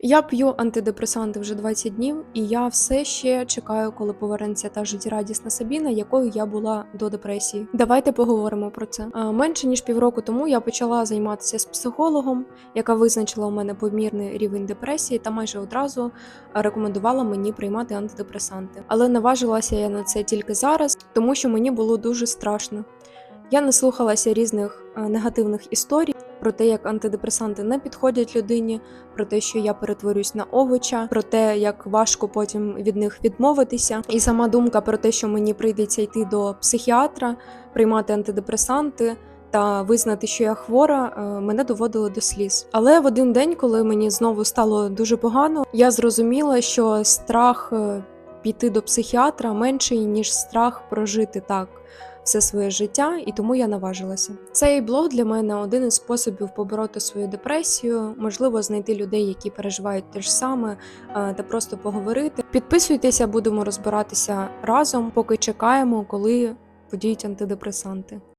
Я п'ю антидепресанти вже 20 днів, і я все ще чекаю, коли повернеться та життєрадісна Сабіна, якою я була до депресії. Давайте поговоримо про це. Менше ніж півроку тому я почала займатися з психологом, яка визначила у мене помірний рівень депресії та майже одразу рекомендувала мені приймати антидепресанти. Але наважилася я на це тільки зараз, тому що мені було дуже страшно. Я не слухалася різних негативних історій про те, як антидепресанти не підходять людині, про те, що я перетворюсь на овоча, про те, як важко потім від них відмовитися. І сама думка про те, що мені прийдеться йти до психіатра, приймати антидепресанти. Та визнати, що я хвора, е, мене доводило до сліз. Але в один день, коли мені знову стало дуже погано, я зрозуміла, що страх е, піти до психіатра менший ніж страх прожити так все своє життя, і тому я наважилася. Цей блог для мене один із способів побороти свою депресію, можливо, знайти людей, які переживають те ж саме, е, та просто поговорити. Підписуйтеся, будемо розбиратися разом, поки чекаємо, коли подіють антидепресанти.